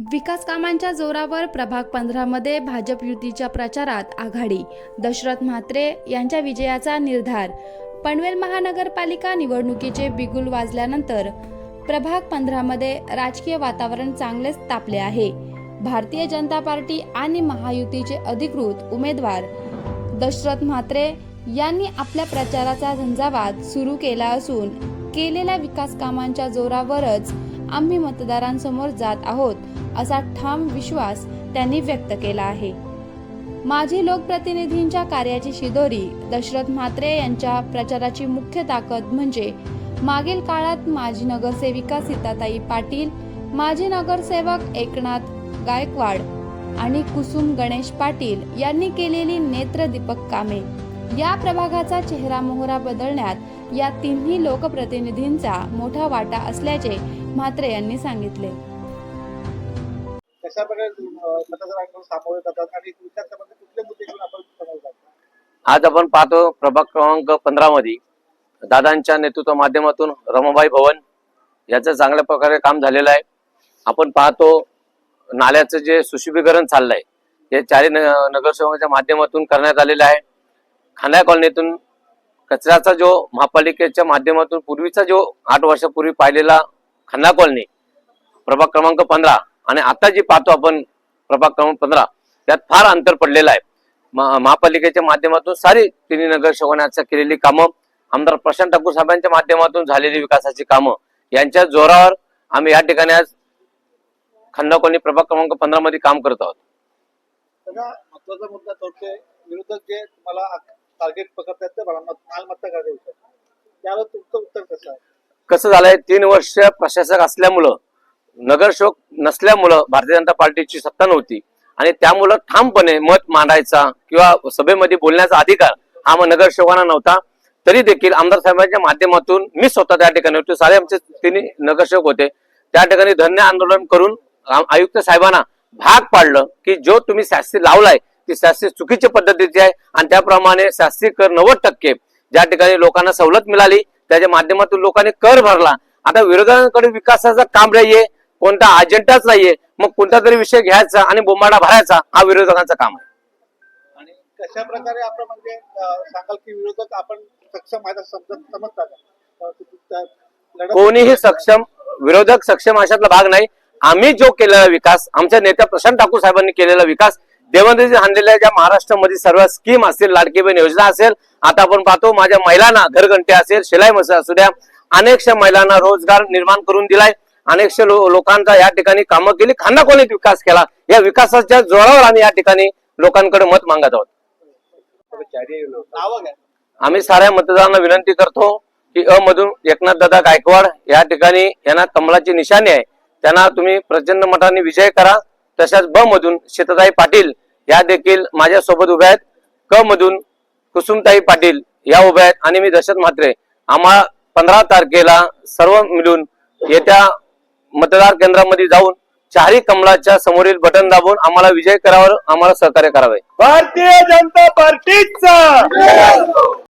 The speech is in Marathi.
विकास कामांच्या जोरावर प्रभाग पंधरामध्ये भाजप युतीच्या प्रचारात आघाडी. दशरथ म्हात्रे यांच्या विजयाचा निर्धार. पनवेल महानगरपालिका निवडणुकीचे बिगुल वाजल्यानंतर प्रभाग पंधरामध्ये राजकीय वातावरण चांगलेच तापले आहे. भारतीय जनता पार्टी आणि महायुतीचे अधिकृत उमेदवार दशरथ म्हात्रे यांनी आपल्या प्रचाराचा झंझावात सुरू केला असून केलेल्या विकास कामांच्या जोरावरच आम्ही मतदारांसमोर जात आहोत. असा ठाम विश्वास त्यांनी व्यक्त केला आहे. माजी लोकप्रतिनिधींच्या कार्याची शिदोरी दशरथ म्हात्रे यांच्या प्रचाराची मुख्य ताकद म्हणजे मागील काळात माजी नगरसेविका सीताताई पाटील माजी नगरसेवक एकनाथ गायकवाड आणि कुसुम गणेश पाटील यांनी केलेली नेत्रदीपक कामे. या प्रभागाचा चेहरा मोहरा बदलण्यात या तिन्ही लोकप्रतिनिधींचा मोठा वाटा असल्याचे म्हात्रे यांनी सांगितले. कशा प्रकारे सामोरे जातात आणि कुठले मुद्दे घेऊन आपण आज आपण पाहतो प्रभाग क्रमांक पंधरा मध्ये दादांच्या नेतृत्व माध्यमातून रमाबाई भवन याचं चांगल्या प्रकारे काम झालेलं आहे. आपण पाहतो नाल्याचं जे सुशोभीकरण चाललंय हे चारी न- नगरसेवकांच्या माध्यमातून करण्यात आलेलं आहे. खांदा कॉलनीतून कचऱ्याचा जो महापालिकेच्या माध्यमातून पूर्वीचा जो आठ वर्षापूर्वी पाहिलेला खन्ना कॉलनी प्रभाग क्रमांक पंधरा आणि आता जी पाहतो आपण प्रभाग क्रमांक पंधरा त्यात फार अंतर पडलेलं आहे. महापालिकेच्या माध्यमातून सारी तिन्ही नगरसेवकांच्या केलेली कामं आमदार प्रशांत ठाकूर साहेबांच्या माध्यमातून झालेली विकासाची कामं यांच्या जोरावर आम्ही या ठिकाणी आज खंडा कॉलनी प्रभाग क्रमांक पंधरा मध्ये काम करत आहोत. महत्त्वाचा मुद्दा विरोधक जे तुम्हाला टार्गेट पकडतात ते मालमत्ता मालमत्ता कायदा विषय त्यावर तुमचं उत्तर कसं आहे? कसं झालंय? तीन वर्ष प्रशासक असल्यामुळं नगरसेवक नसल्यामुळं भारतीय जनता पार्टीची सत्ता नव्हती. आणि त्यामुळं ठामपणे मत मांडायचा किंवा सभेमध्ये बोलण्याचा अधिकार हा मग नगरसेवकांना नव्हता. तरी देखील आमदार साहेबांच्या माध्यमातून मी स्वतः त्या ठिकाणी होतो. सारे आमचे तिन्ही नगरसेवक होते. त्या ठिकाणी धन्य आंदोलन करून आयुक्त साहेबांना भाग पाडलं की जो तुम्ही शास्त्री लावलाय ती शास्त्री चुकीच्या पद्धतीची आहे आणि त्याप्रमाणे शास्त्री कर नव्वद टक्के. ज्या ठिकाणी लोकांना सवलत मिळाली त्याच्या माध्यमातून लोकांनी कर भरला. आता विरोधकांकडे विकासाचं काम राहिये कोणता अजेंडाच नाहीये. मग कोणता तरी विषय घ्यायचा आणि बोंबाडा भरायचा हा विरोधकांचा काम आहे. आणि कशा प्रकारे आपण म्हणजे सांगाल की विरोधक आपण सक्षम लढत- कोणीही सक्षम विरोधक सक्षम अशातला भाग नाही. आम्ही जो केलेला विकास आमच्या नेत्या प्रशांत ठाकूर साहेबांनी केलेला विकास देवेंद्रजी आणलेल्या ज्या महाराष्ट्रामध्ये सर्व स्कीम असतील लाडकी बहीण योजना असेल आता आपण पाहतो माझ्या महिलांना घरघंटे असेल शिलाई मसा असू द्या अनेकशा महिलांना रोजगार निर्माण करून दिलाय. अनेकशे लो- लोकांचा या ठिकाणी कामं केली. खांदा कोणीत विकास केला? या विकासाच्या जोरावर आम्ही या ठिकाणी लोकांकडे मत मागत आहोत. आम्ही साऱ्या मतदारांना विनंती करतो की अ मधून एकनाथ दादा गायकवाड या ठिकाणी यांना कमलाची निशाणी आहे. त्यांना तुम्ही प्रचंड मताने विजय करा. तशाच ब मधून शीतताई पाटील या देखील माझ्या सोबत उभ्या आहेत. क मधून कुसुमताई पाटील या उभ्या आहेत. आणि मी दशरथ म्हात्रे. आम्हा पंधरा तारखेला सर्व मिळून येत्या मतदार केंद्रामध्ये जाऊन चारी कमलाच्या समोरील बटन दाबून आम्हाला विजय करावर आम्हाला सहकार्य करावे. भारतीय जनता पार्टीचा!